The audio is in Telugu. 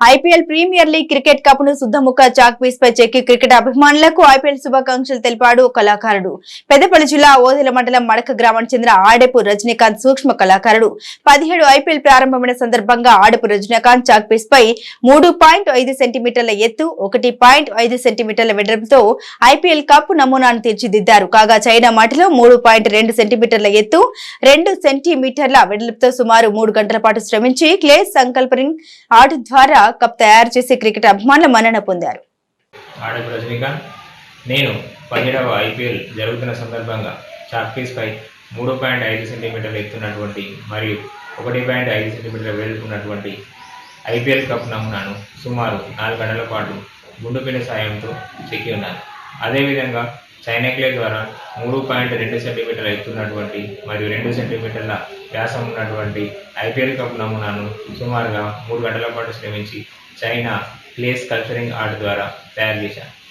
ఐపీఎల్ ప్రీమియర్ లీగ్ క్రికెట్ కప్ను శుద్ధముఖ చాక్ పీస్ పై చెక్కి క్రికెట్ అభిమానులకు ఐపీఎల్ శుభాకాంక్షలు తెలిపాడు కళాకారుడు. పెద్దపల్లి జిల్లా ఓదెల మండలం మడక గ్రామానికి చెందిన ఆడెపు రజనీకాంత్ సూక్ష్మ కళాకారుడు. పదిహేడు ఐపీఎల్ ప్రారంభమైన సందర్భంగా ఆడపు రజనీకాంత్ చాక్ పీస్ పై మూడు పాయింట్ ఐదు సెంటీమీటర్ల ఎత్తు ఒకటి పాయింట్ ఐదు సెంటీమీటర్ల వెడల్పుతో ఐపీఎల్ కప్ నమూనాను తీర్చిదిద్దారు. కాగా చైనా మాటలో మూడు పాయింట్ రెండు సెంటీమీటర్ల ఎత్తు రెండు సెంటీమీటర్ల వెడల్పుతో సుమారు మూడు గంటల పాటు శ్రమించి క్లే సంకల్పరింగ్ ఆట ద్వారా కప్ తయారు చేసి క్రికెట్ అభిమానుల మన్నన పొందారు. రజనీకాంత్ నేను పదిహేడవ ఐపీఎల్ జరుగుతున్న సందర్భంగా చాక్పీస్పై మూడు పాయింట్ ఐదు సెంటీమీటర్లు ఎత్తున్నటువంటి మరియు ఒకటి పాయింట్ ఐదు సెంటీమీటర్ల వెలుపున్నటువంటి ఐపీఎల్ కప్ నమూనాను సుమారు నాలుగు గంటల పాటు గుండుపిన సాయంతో చెక్కి ఉన్నాను. అదేవిధంగా చైనా ద్వారా మూడు పాయింట్ రెండు సెంటీమీటర్ల ఎత్తున్నటువంటి మరియు రెండు సెంటీమీటర్ల వ్యాసం ఉన్నటువంటి ఐపీఎల్ కప్ నమూనాను సుమారుగా మూడు గంటల పాటు శ్రమించి చైనా ప్లేస్ కల్చరింగ్ ఆర్ట్ ద్వారా తయారు చేశాను